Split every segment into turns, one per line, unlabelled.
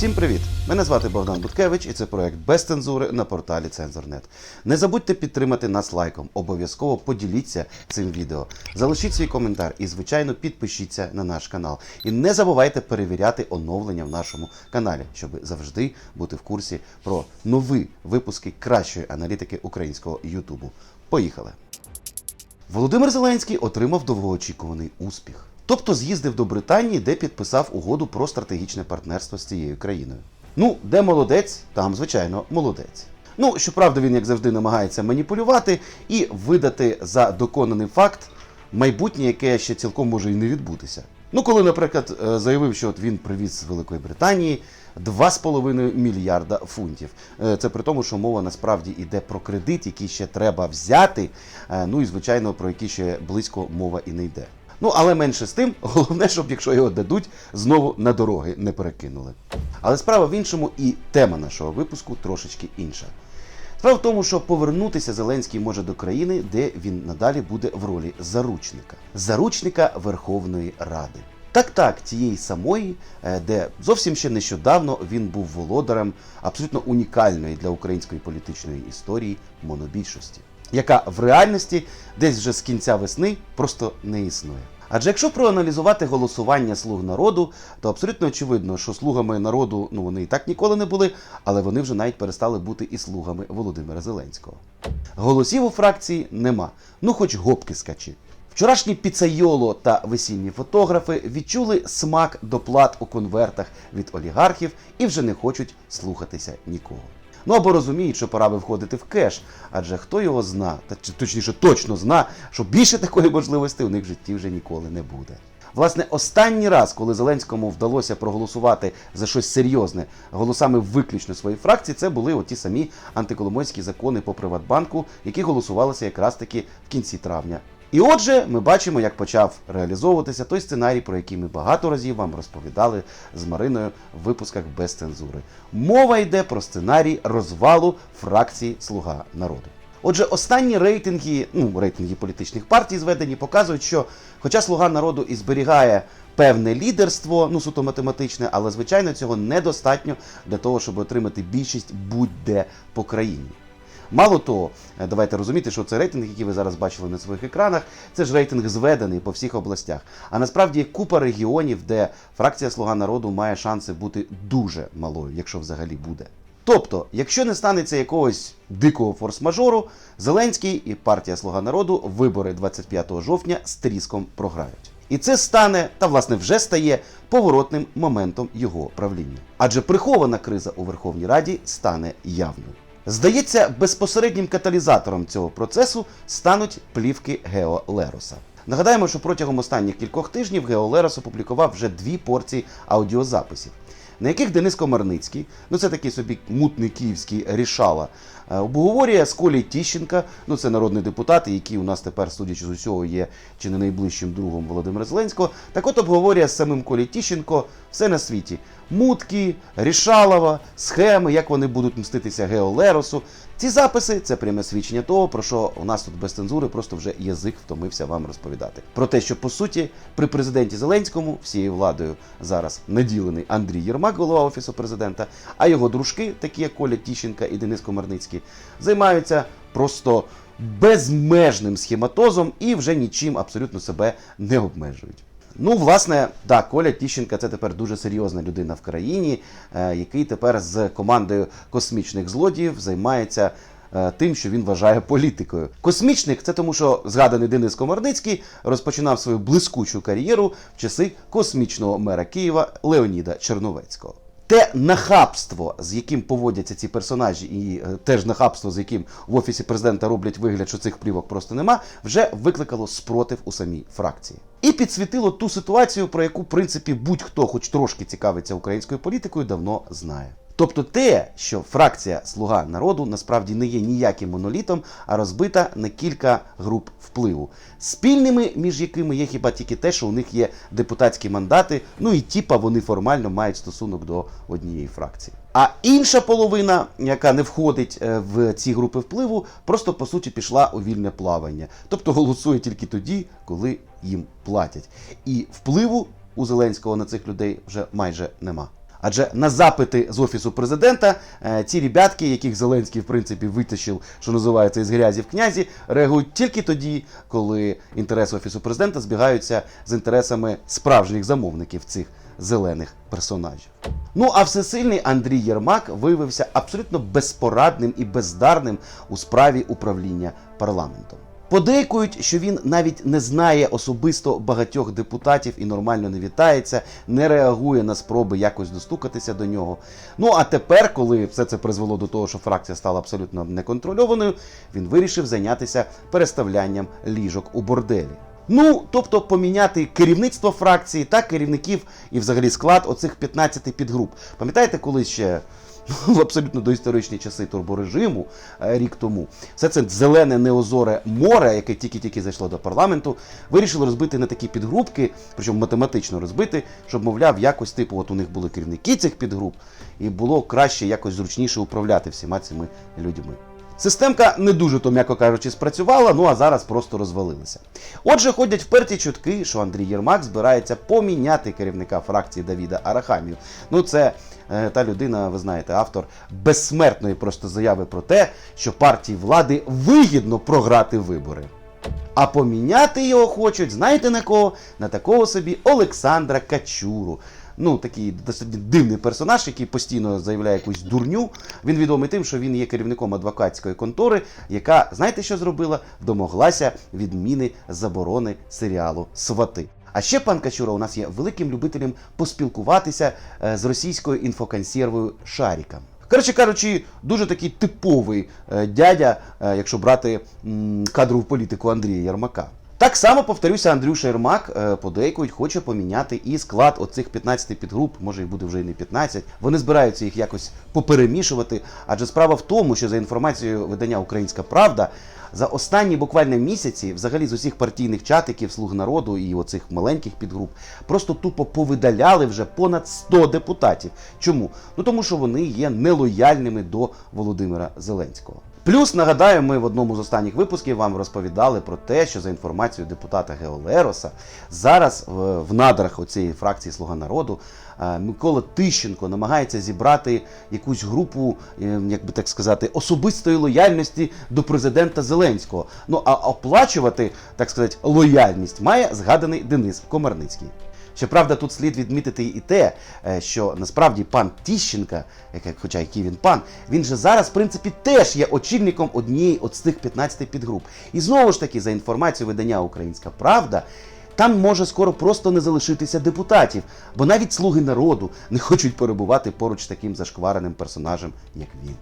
Всім привіт! Мене звати Богдан Буткевич, і це проект без цензури на порталі Цензорнет. Не забудьте підтримати нас лайком. Обов'язково поділіться цим відео. Залишіть свій коментар і, звичайно, підпишіться на наш канал. І не забувайте перевіряти оновлення в нашому каналі, щоб завжди бути в курсі про нові випуски кращої аналітики українського Ютубу. Поїхали! Володимир Зеленський отримав довгоочікуваний успіх. Тобто з'їздив до Британії, де підписав угоду про стратегічне партнерство з цією країною. Ну, де молодець, там, звичайно, молодець. Ну, щоправда, він, як завжди, намагається маніпулювати і видати за доконаний факт майбутнє, яке ще цілком може і не відбутися. Ну, коли, наприклад, е, заявив, що от він привіз з Великої Британії 2,5 мільярда фунтів. Е, Це при тому, що мова насправді йде про кредит, який ще треба взяти. е, Ну і звичайно, про який ще близько мова і не йде. Ну, але менше з тим, головне, щоб якщо його дадуть, знову на дороги не перекинули. Але справа в іншому, і тема нашого випуску трошечки інша. Справа в тому, що повернутися Зеленський може до країни, де він надалі буде в ролі заручника, заручника Верховної Ради. Так, так, тієї самої, е, де зовсім ще нещодавно він був володарем абсолютно унікальної для української політичної історії монобільшості, яка в реальності десь вже з кінця весни просто не існує. Адже якщо проаналізувати голосування слуг народу, то абсолютно очевидно, що слугами народу ну вони і так ніколи не були, але вони вже навіть перестали бути і слугами Володимира Зеленського. Голосів у фракції нема, ну хоч гопки скачи. Вчорашні піцайоло та весільні фотографи відчули смак доплат у конвертах від олігархів і вже не хочуть слухатися нікого. Ну або розуміють, що пора би входити в кеш, адже хто його зна, та точніше точно зна, що більше такої можливості у них в житті вже ніколи не буде. Власне, останній раз, коли Зеленському вдалося проголосувати за щось серйозне голосами виключно своєї фракції, це були оті самі антиколомойські закони по Приватбанку, які голосувалися якраз таки в кінці травня. І отже, ми бачимо, як почав реалізовуватися той сценарій, про який ми багато разів вам розповідали з Мариною в випусках без цензури. Мова йде про сценарій розвалу фракції Слуга народу. Отже, останні рейтинги, ну рейтинги політичних партій зведені, показують, що, хоча слуга народу і зберігає певне лідерство, ну суто математичне, але звичайно цього недостатньо для того, щоб отримати більшість будь-де по країні. Мало того, е, давайте розуміти, що це рейтинг, який ви зараз бачили на своїх екранах, це ж рейтинг зведений по всіх областях. А насправді є купа регіонів, де фракція Слуга народу має шанси бути дуже малою, якщо взагалі буде. Тобто, якщо не станеться якогось дикого форс-мажору, Зеленський і партія Слуга народу вибори 25 жовтня з тріском програють. І це стане, та власне вже стає поворотним моментом його правління. Адже прихована криза у Верховній Раді стане явною. Здається, безпосереднім каталізатором цього процесу стануть плівки Гео Лероса. Нагадаємо, що протягом останніх кількох тижнів Гео Лерос опублікував вже дві порції аудіозаписів, на яких Денис Комарницький, ну це такий собі мутний київський рішала, е, обговорює з Колі Тіщенка, ну це народний депутат, який у нас тепер, судячи з усього, є чи не найближчим другом Володимира Зеленського. Так от обговорює з самим Колі Тіщенко все на світі. Мутки, Рішалова, схеми, як вони будуть мститися Гео Леросу. Ці записи це пряме свідчення того, про що у нас тут без цензури просто вже язик втомився вам розповідати. Про те, що по суті при президенті Зеленському всією владою зараз наділений Андрій Єрмак, голова офісу президента, а його дружки, такі як Коля Тіщенка і Денис Комарницький, займаються просто безмежним схематозом і вже нічим абсолютно себе не обмежують. Ну, власне, да, Коля Тіщенка це тепер дуже серйозна людина в країні, е, який тепер з командою космічних злодіїв займається е, тим, що він вважає політикою. Космічник це тому, що згаданий Денис Комарницький розпочинав свою блискучу кар'єру в часи космічного мера Києва Леоніда Черновецького. Те нахабство, з яким поводяться ці персонажі, і е, теж нахабство, з яким в офісі президента роблять вигляд, що цих плівок просто нема, вже викликало спротив у самій фракції. І підсвітило ту ситуацію, про яку, в принципі, будь-хто, хоч трошки цікавиться українською політикою, давно знає. Тобто те, що фракція Слуга народу насправді не є ніяким монолітом, а розбита на кілька груп впливу, спільними між якими є хіба тільки те, що у них є депутатські мандати, ну і тіпа вони формально мають стосунок до однієї фракції. А інша половина, яка не входить е, в ці групи впливу, просто по суті пішла у вільне плавання, тобто голосує тільки тоді, коли їм платять. І впливу у Зеленського на цих людей вже майже нема. Адже на запити з офісу президента е, ці ребятки, яких Зеленський в принципі витащив, що називається із грязі в князі, реагують тільки тоді, коли інтереси офісу президента збігаються з інтересами справжніх замовників цих зелених персонажів. Ну а всесильний Андрій Єрмак виявився абсолютно безпорадним і бездарним у справі управління парламентом. Подейкують, що він навіть не знає особисто багатьох депутатів і нормально не вітається, не реагує на спроби якось достукатися до нього. Ну а тепер, коли все це призвело до того, що фракція стала абсолютно неконтрольованою, він вирішив зайнятися переставлянням ліжок у борделі. Ну, тобто поміняти керівництво фракції та керівників і взагалі склад оцих 15 підгруп. Пам'ятаєте, коли ще в абсолютно доісторичні часи турборежиму е, рік тому, все це зелене неозоре море, яке тільки-тільки зайшло до парламенту, вирішили розбити на такі підгрупки, причому математично розбити, щоб, мовляв, якось типу, от у них були керівники цих підгруп, і було краще якось зручніше управляти всіма цими людьми. Системка не дуже, то м'яко кажучи, спрацювала, ну а зараз просто розвалилася. Отже, ходять вперті чутки, що Андрій Єрмак збирається поміняти керівника фракції Давіда Арахамію. Ну, це е, та людина, ви знаєте, автор безсмертної просто заяви про те, що партії влади вигідно програти вибори. А поміняти його хочуть, знаєте на кого? На такого собі Олександра Качуру. Ну, такий досить дивний персонаж, який постійно заявляє якусь дурню. Він відомий тим, що він є керівником адвокатської контори, яка, знаєте, що зробила? Домоглася відміни заборони серіалу Свати. А ще пан Качура у нас є великим любителем поспілкуватися е, з російською інфоконсервою Шаріком. Коротше кажучи, дуже такий типовий е, дядя, е, якщо брати кадрову політику Андрія Ярмака. Так само, повторюся, Андрюша Єрмак е, подейкують, хоче поміняти і склад оцих 15 підгруп, може їх буде вже і не 15. Вони збираються їх якось поперемішувати. Адже справа в тому, що за інформацією видання Українська Правда, за останні буквально місяці, взагалі з усіх партійних чатиків, слуг народу і оцих маленьких підгруп, просто тупо повидаляли вже понад 100 депутатів. Чому? Ну тому що вони є нелояльними до Володимира Зеленського. Плюс нагадаю, ми в одному з останніх випусків вам розповідали про те, що за інформацією депутата Геолероса зараз в, надрах оцієї фракції Слуга народу е, Микола Тищенко намагається зібрати якусь групу, е, як би так сказати, особистої лояльності до президента Зеленського. Ну а оплачувати, так сказати, лояльність має згаданий Денис Комарницький. Щоправда, тут слід відмітити і те, е, що насправді пан Тіщенка, хоча який він пан, він же зараз, в принципі, теж є очільником однієї от з тих 15 підгруп. І знову ж таки, за інформацією видання Українська Правда. Там може скоро просто не залишитися депутатів, бо навіть слуги народу не хочуть перебувати поруч з таким зашквареним персонажем, як він.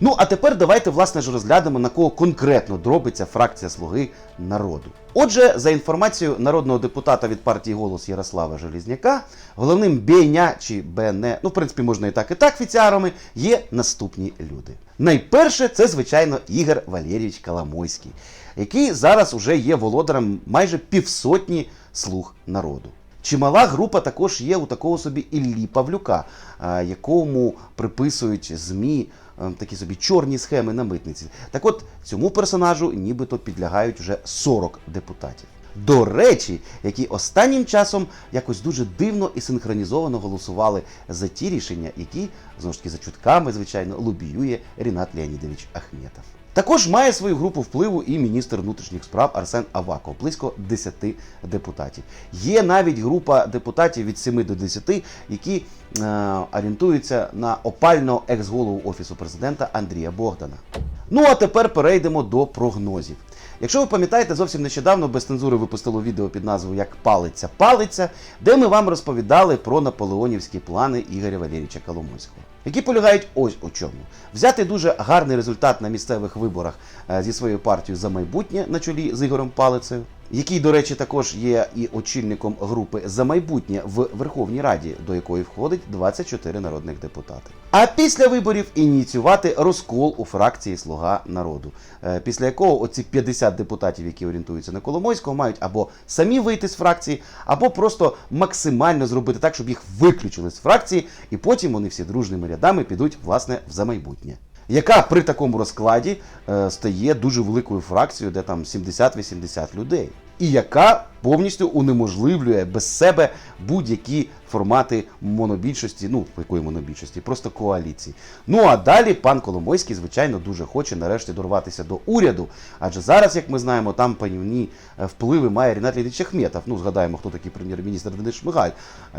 Ну а тепер давайте власне ж розглянемо на кого конкретно дробиться фракція Слуги народу. Отже, за інформацією народного депутата від партії голос Ярослава Желізняка, головним бійня чи БН, ну в принципі можна і так, і так офіціарами, є наступні люди. Найперше, це звичайно Ігор Валерійович Коломойський, який зараз уже є володарем майже півсотні слуг народу. Чимала група також є у такого собі Іллі Павлюка, е, якому приписують ЗМІ е, такі собі чорні схеми на митниці. Так от цьому персонажу нібито підлягають вже 40 депутатів. До речі, які останнім часом якось дуже дивно і синхронізовано голосували за ті рішення, які знову ж таки за чутками, звичайно, лобіює Рінат Леонідович Ахметов. Також має свою групу впливу і міністр внутрішніх справ Арсен Аваков, близько 10 депутатів. Є навіть група депутатів від 7 до 10, які е, орієнтуються на опального екс-голову офісу президента Андрія Богдана. Ну а тепер перейдемо до прогнозів. Якщо ви пам'ятаєте, зовсім нещодавно без цензури випустило відео під назвою Як палиться палиться, де ми вам розповідали про наполеонівські плани Ігоря Валерійовича Коломойського, які полягають ось у чому: взяти дуже гарний результат на місцевих виборах е, зі своєю партією за майбутнє на чолі з Ігорем Палицею, який, до речі, також є і очільником групи за майбутнє в Верховній Раді, до якої входить 24 народних депутати. А після виборів ініціювати розкол у фракції Слуга народу, е, після якого оці 50 депутатів, які орієнтуються на Коломойського, мають або самі вийти з фракції, або просто максимально зробити так, щоб їх виключили з фракції, і потім вони всі дружними рядами підуть власне в за майбутнє. Яка при такому розкладі е, стає дуже великою фракцією, де там 70-80 людей. І яка повністю унеможливлює без себе будь-які формати монобільшості, ну якої монобільшості, просто коаліції. Ну а далі пан Коломойський, звичайно, дуже хоче нарешті дорватися до уряду. Адже зараз, як ми знаємо, там панівні е, впливи має Рінат Леонідович Ахметов. Ну, згадаємо, хто такий прем'єр-міністр Денис Шмигаль,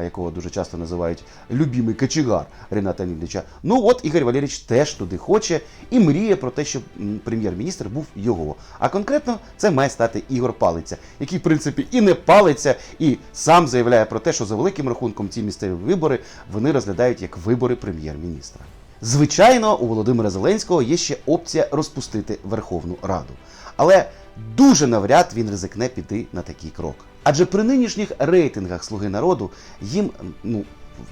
якого дуже часто називають любімий кочегар Ріната Леонідовича. Ну от Ігор Валерійович теж туди хоче і мріє про те, щоб прем'єр-міністр був його. А конкретно це має стати Ігор Палиця, який, в принципі, і не палиться, і сам заявляє про те, що за великим рахунком ці місцеві вибори вони розглядають як вибори прем'єр-міністра. Звичайно, у Володимира Зеленського є ще опція розпустити Верховну Раду. Але дуже навряд він ризикне піти на такий крок. Адже при нинішніх рейтингах Слуги народу їм ну,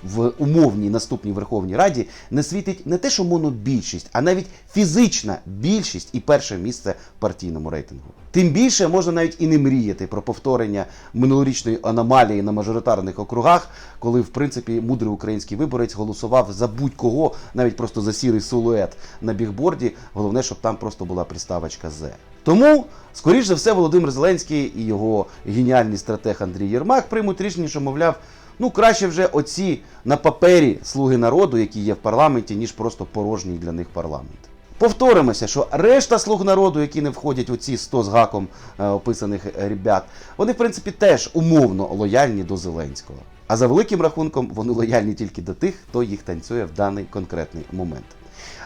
в умовній наступній Верховній Раді не світить не те, що монобільшість, а навіть фізична більшість і перше місце в партійному рейтингу. Тим більше можна навіть і не мріяти про повторення минулорічної аномалії на мажоритарних округах, коли в принципі мудрий український виборець голосував за будь-кого, навіть просто за сірий силует на бігборді. Головне, щоб там просто була приставочка З. Тому, скоріш за все, Володимир Зеленський і його геніальний стратег Андрій Єрмак приймуть рішення, що, мовляв, ну краще вже оці на папері слуги народу, які є в парламенті, ніж просто порожній для них парламент. Повторимося, що решта слуг народу, які не входять у ці 100 з гаком е, описаних ребят, вони в принципі теж умовно лояльні до Зеленського. А за великим рахунком вони лояльні тільки до тих, хто їх танцює в даний конкретний момент.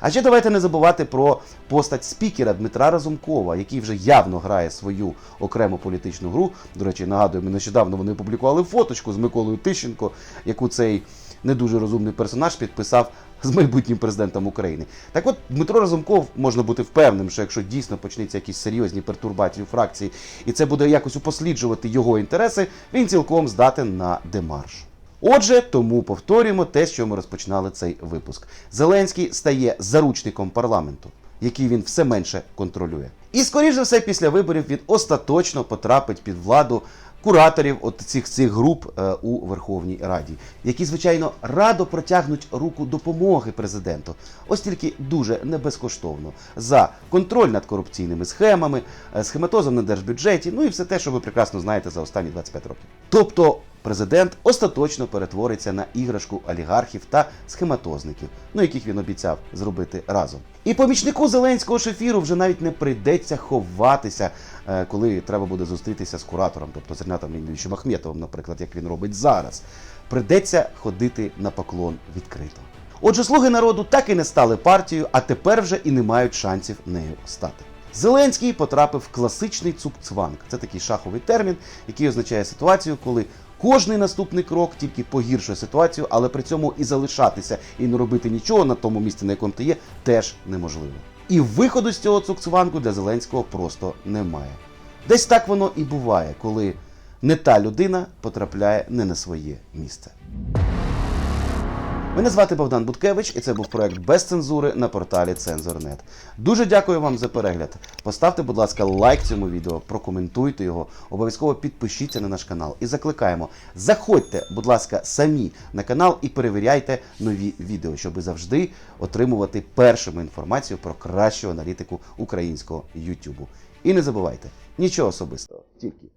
А ще давайте не забувати про постать спікера Дмитра Разумкова, який вже явно грає свою окрему політичну гру. До речі, нагадую, ми нещодавно вони опублікували фоточку з Миколою Тищенко, яку цей не дуже розумний персонаж підписав з майбутнім президентом України. Так от Дмитро Разумков можна бути впевненим, що якщо дійсно почнуться якісь серйозні пертурбації у фракції, і це буде якось упосліджувати його інтереси, він цілком здатен на демарш. Отже, тому повторюємо те, що ми розпочинали цей випуск. Зеленський стає заручником парламенту, який він все менше контролює. І скоріш за все, після виборів він остаточно потрапить під владу кураторів от цих цих груп е, у Верховній Раді, які, звичайно, радо протягнуть руку допомоги президенту, ось тільки дуже не безкоштовно за контроль над корупційними схемами, е, схематозом на держбюджеті, ну і все те, що ви прекрасно знаєте за останні 25 років. Тобто. Президент остаточно перетвориться на іграшку олігархів та схематозників, ну яких він обіцяв зробити разом. І помічнику Зеленського шефіру вже навіть не прийдеться ховатися, е, коли треба буде зустрітися з куратором, тобто з Ренатом Леонідовичем Ахметовим, наприклад, як він робить зараз. Придеться ходити на поклон відкрито. Отже, слуги народу так і не стали партією, а тепер вже і не мають шансів нею стати. Зеленський потрапив в класичний цукцванг. Це такий шаховий термін, який означає ситуацію, коли кожний наступний крок тільки погіршує ситуацію, але при цьому і залишатися і не робити нічого на тому місці, на якому ти є, теж неможливо. І виходу з цього цукцвангу для Зеленського просто немає. Десь так воно і буває, коли не та людина потрапляє не на своє місце. Мене звати Богдан Буткевич, і це був проект без цензури на порталі Цензор.нет. Дуже дякую вам за перегляд. Поставте, будь ласка, лайк цьому відео, прокоментуйте його, обов'язково підпишіться на наш канал і закликаємо. Заходьте, будь ласка, самі на канал і перевіряйте нові відео, щоб завжди отримувати першими інформацію про кращу аналітику українського Ютубу. І не забувайте, нічого особистого, тільки